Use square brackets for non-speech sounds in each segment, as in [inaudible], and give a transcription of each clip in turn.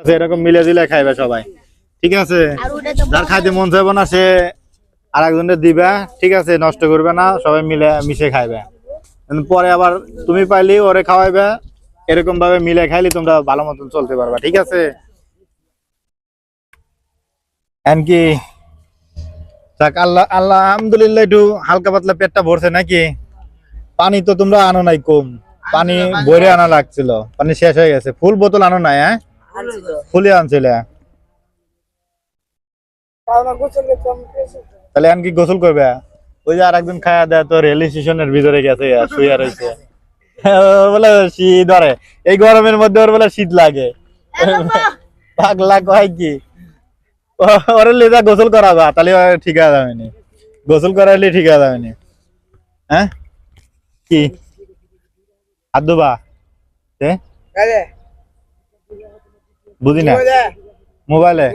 আছে, এরকম মিলে দিলে খাইবে সবাই। ঠিক আছে? যার খাইতে মন চাইব না সে আর একজনের দিবে। ঠিক আছে নষ্ট করবে না সবাই মিলে মিশে খাইবে। পরে আবার তুমি পাইলি ওরে খাওয়াইবে। এরকম ভাবে মিলে খাইলে তোমরা ভালো মতন চলতে পারবা ঠিক আছে? এমনকি যাক আল্লাহ আল্লাহ আলহামদুলিল্লাহ একটু হালকা পাতলা পেটটা ভরছে নাকি? পানি তো তোমরা আনো নাই কম। পানি বইরে আনা লাগছিল। পানি শেষ হয়ে গেছে। ফুল বোতল আনো নাই হ্যাঁ? ফুলে আনছিলে তাহলে এখন কি গোসল করবে? ওই যে আর একদিন খায়া দেয় তো রেল স্টেশনের ভিতরে গেছে শুয়ে রয়েছে। বলে শীত ধরে। এই গরমের মধ্যে ওর বলে শীত লাগে। পাগলা কয় কি? ওরে লেজা গোসল করাবা তাহলে ঠিক আছে যাবে গোসল করাইলে ঠিক আছে যাবে হ্যাঁ? কি? হাত ধোবা? বুঝি না মোবাইলে?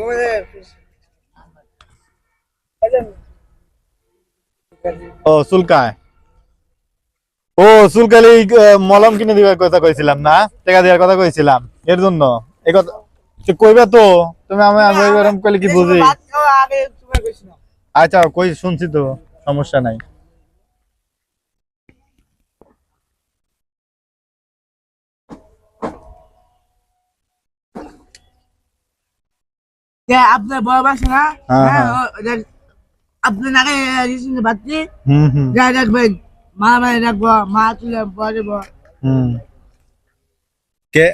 ও চুলকায়। ও চুলকালি মলম কিনে দিবার কথা কইছিলাম না? টাকা দেওয়ার কথা কইছিলাম। এর জন্য। এই কথা তো তো তুমি আমি আমি এরকম করলে কি বুঝি? আচ্ছা কই শুনছি তো সমস্যা নাই। আপনার বড় বাসা না? হ্যাঁ, হ্যাঁ, হ্যাঁ। ও- ওটা- আপনি নাকি রিসেন্ট ভাবছি হুম হুম। যা রাখবেন মা মানে রাখব মা তুলে কে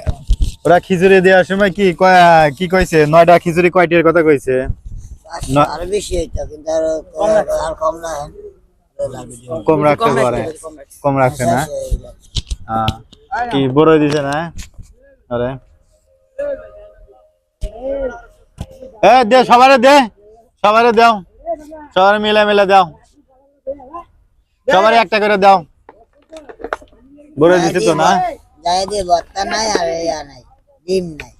ওরা খিচুড়ি দেওয়ার সময় কি কয়- কি কইছে? নয়টা খিচুড়ি কয়টির কথা কইছে? না- আরও বেশি হইতো কিন্তু আর আর কম না কম রাখতে পারে কম রাখছে। না? কি বড় দিছে না? আরে। এ দে সবারে দে সবারে দাও। সবারে মিলে মিলে দাও। সবারে একটা করে দাও। বড় দিছে তো না। যাই দিয়ে ভর্তা নাই আর ইয়া নাই ডিম নাই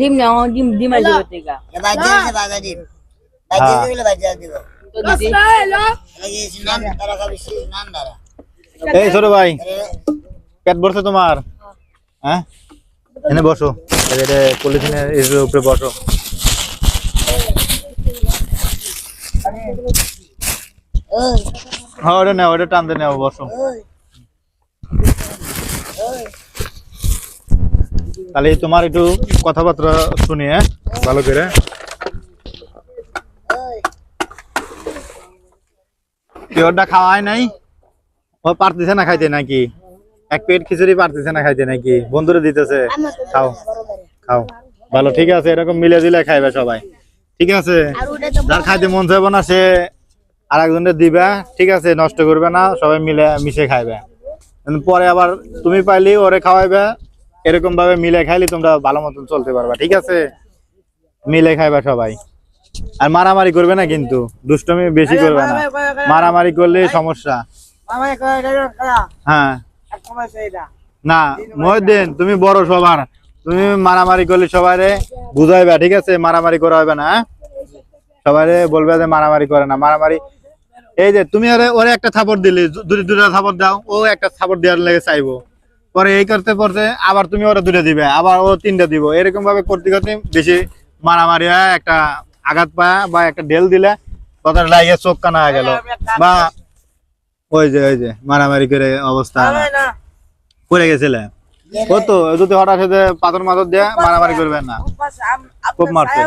ডিম ডিম ডিম আছে আছে ডিম। দিলে দিব। এই ছোট ভাই পেট ভরছে তোমার। হ্যাঁ? এনে বসো। পলিথিনের এর উপরে বসো। হ্যাঁ ওটা নেও ওটা টানতে নেও বসো। তাহলে তোমার একটু কথাবার্তা শুনি হ্যাঁ? ভালো করে। খাওয়াই নাই? ও পারতেছে না খাইতে নাকি? এক পেট খিচুড়ি পারতেছে না খাইতে নাকি? বন্ধুরা দিতেছে। খাও খাও। ভালো ঠিক আছে এরকম মিলে দিলে খাইবে সবাই। ঠিক আছে? যার খাইতে মন চাইব না সে আর একজনের দিবে। ঠিক আছে নষ্ট করবে না সবাই মিলে মিশে খাইবে। পরে আবার তুমি পাইলি ওরে খাওয়াইবে। এরকম ভাবে মিলে খাইলে তোমরা ভালো মতন চলতে পারবা ঠিক আছে? মিলে খাইবা সবাই। আর মারামারি করবে না কিন্তু দুষ্টমি বেশি করবে না। মারামারি করলে সমস্যা। হ্যাঁ। না, মহিউদ্দিন, তুমি বড় সবার। তুমি মারামারি করলে সবাইরে বুঝাইবা, ঠিক আছে? মারামারি করা হবে না হ্যাঁ? সবাইরে বলবে যে মারামারি করে না, মারামারি। এই যে, তুমি আরে, ওরে একটা থাপড় দিলে দুটো দুটো থাপড় দাও, ও একটা থাপড় দেওয়ার লেগে চাইব। পরে এই করতে করতে আবার তুমি ওরা দুটো দিবে, আবার ও তিনটা দিব। এরকম ভাবে করতে করতে বেশি মারামারি হয়, একটা আঘাত পায় বা একটা ঢেল দিলে কথা লাগিয়ে চোখ কানা হয়ে গেল। বা ওই যে ওই যে মারামারি করে অবস্থা। না। পড়ে গেছিলে? ও তো যদি হঠাৎ সাথে পাথর মাথর দিয়ে মারামারি করবেন না। খুব মারছে।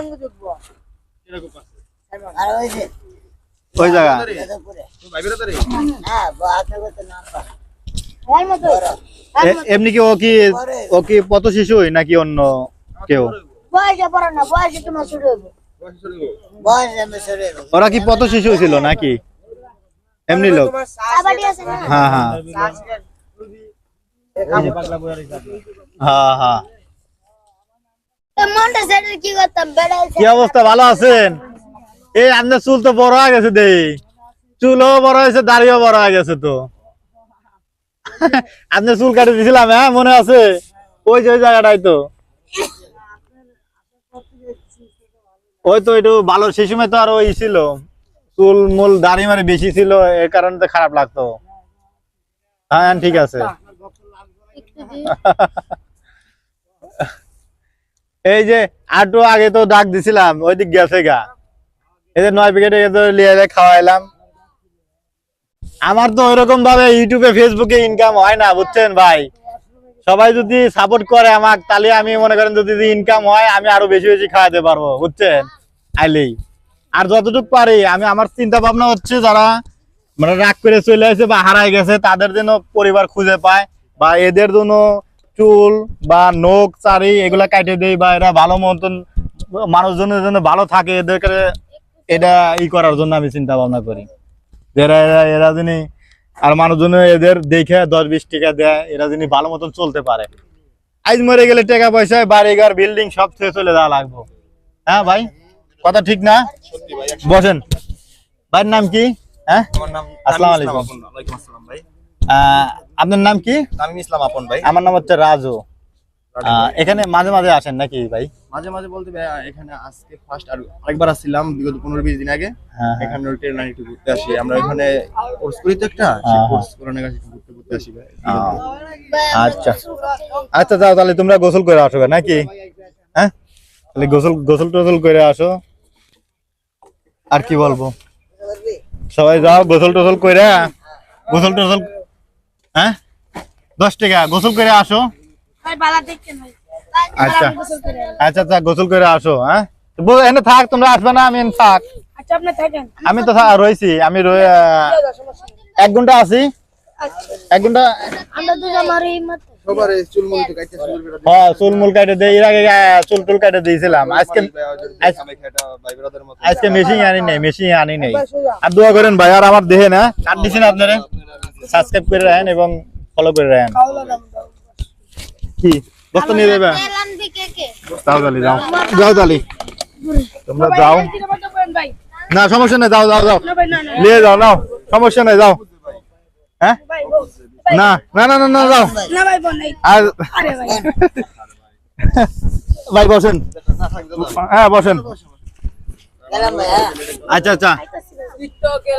ওই জায়গা। হ্যাঁ এমনি কি ও কি ও কি পথ শিশুই নাকি অন্য কেউ? ওরা কি পথ শিশু ছিল নাকি? এমনি লোক। হ্যাঁ হ্যাঁ। হ্যাঁ হ্যাঁ। কি করতাম বেড়াইছে কি অবস্থা? ভালো আছেন? এই আপনার চুল তো বড় হয়ে গেছে দেই। চুলও বড় হয়েছে দাড়িও বড় হয়ে গেছে তো। [laughs] আপনি চুল কাটে দিছিলাম হ্যাঁ মনে আছে? ওই যে ওই জায়গাটাই তো। [laughs] ওই তো একটু ভালো সেই সময় তো আর ওই ছিল। চুল মূল দাড়ি মারি বেশি ছিল এর কারণে তো খারাপ লাগতো। হ্যাঁ ঠিক আছে। এই যে আটু আগে তো ডাক দিছিলাম ওই দিক গেছে গা। এই যে নয় প্যাকেট তো লিয়ে খাওয়াইলাম। আমার তো ওইরকম ভাবে ইউটিউবে, ফেসবুকে ইনকাম হয় না, বুঝছেন ভাই? সবাই যদি সাপোর্ট করে আমাকে, তাহলে আমি মনে করেন যদি ইনকাম হয়, আমি আরও বেশি বেশি খাওয়াতে পারব, বুঝছেন? আইলেই। আর যতটুকু পারি, আমি আমার চিন্তা ভাবনা হচ্ছে যারা মানে রাগ করে চলে আসে বা হারাই গেছে, তাদের জন্য পরিবার খুঁজে পায় বা এদের জন্য চুল বা নখ, চারি এগুলা কাটে দেয় বা এরা ভালো মতন মানুষজনের জন্য ভালো থাকে, এদেরকে এটা ই করার জন্য আমি চিন্তা ভাবনা করি। যে এরা এরা এরা যিনি আর মানুষজন এদের দেখে দশ বিশ টাকা দেয়, এরা যিনি ভালো মতন চলতে পারে। আজ মরে গেলে টাকা পয়সায় বাড়ি ঘর বিল্ডিং সব থেকে চলে যাওয়া লাগবো। হ্যাঁ ভাই? কথা ঠিক না? বসেন। ভাইয়ের নাম কি? হ্যাঁ? আসসালামু আলাইকুম। আসসালাম ভাই। আপনার নাম কি? তামিম ইসলাম আপন ভাই। আমার নাম হচ্ছে রাজু। এখানে মাঝে মাঝে আসেন নাকি ভাই? মাঝে মাঝে বলতে ভাই এখানে আজকে ফার্স্ট আর আরেকবার আসছিলাম বিগত পনেরো বিশ দিন আগে। হ্যাঁ, হ্যাঁ। এখানে ট্রেন একটু ঘুরতে আসি। আমরা ওখানে কোর্স করি তো একটা হ্যাঁ, কোর্স করানোর কাছে ঘুরতে ঘুরতে আসি ভাই আচ্ছা। আচ্ছা যাও তাহলে তোমরা গোসল করে আসো নাকি? হ্যাঁ? তাহলে গোসল গোসল টোসল করে আসো। আর কি বলব? সবাই যাও গোসল টোসল করে গোসল টোসল হ্যাঁ? দশ টাকা গোসল করে আসো। আচ্ছা। আচ্ছা আচ্ছা গোসল করে আসো হ্যাঁ? এনে থাক তোমরা আসবে না আমি থাক। আচ্ছা আমি তো রয়েছি আমি রয়ে এক ঘণ্টা আছি। এক ঘণ্টা করে হ্যাঁ চুল কাটে দেই এর আগে চুল টুল কাটে দিয়েছিলাম। আজকে আজ- আমি খেটা ভাই ব্রাদার মতো। আজকে মেশিন আনি নাই মেশিন আনি নাই। আর দোয়া করেন ভাই আর আমার দেহে না কাট দিছেন আপনারা? সাবস্ক্রাইব করে রাখেন এবং ফলো করে রাখেন। কি? বস্তু নিয়ে যাবে? যাও দালি যাও যাও দালি। তোমরা যাও না সমস্যা নেই যাও যাও যাও নিয়ে যাও নাও সমস্যা নেই যাও। হ্যাঁ? ভাই না না না না না যাও। ভাই বোন আর আরে ভাই। ভাই বসেন। হ্যাঁ বসেন। আচ্ছা আচ্ছা।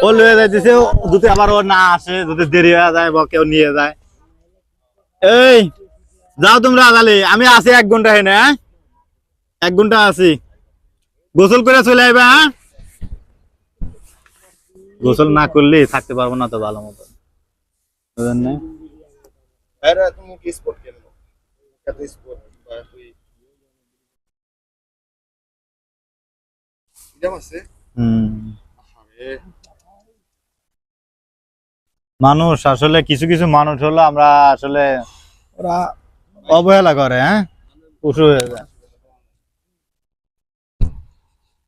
ও লয়ে যাইতেছে যদি আবার ও না আসে যদি দেরি হয়ে যায় বা কেউ নিয়ে যায়। এই যাও তোমরা তাহলে আমি আছি এক ঘণ্টা হেনে হ্যাঁ? এক ঘণ্টা আছি। গোসল করে চলে আইবা হ্যাঁ? গোসল না করলে থাকতে পারব না তো ভালো মতো। বুঝলেন না? তুমি কি স্পোর্ট খেলব কত স্পোর্ট বা তুই কেমন আছে হুম মানুষ আসলে কিছু কিছু মানুষ হলো আমরা আসলে ওরা অবহেলা করে হ্যাঁ? পশু হয়ে যায়।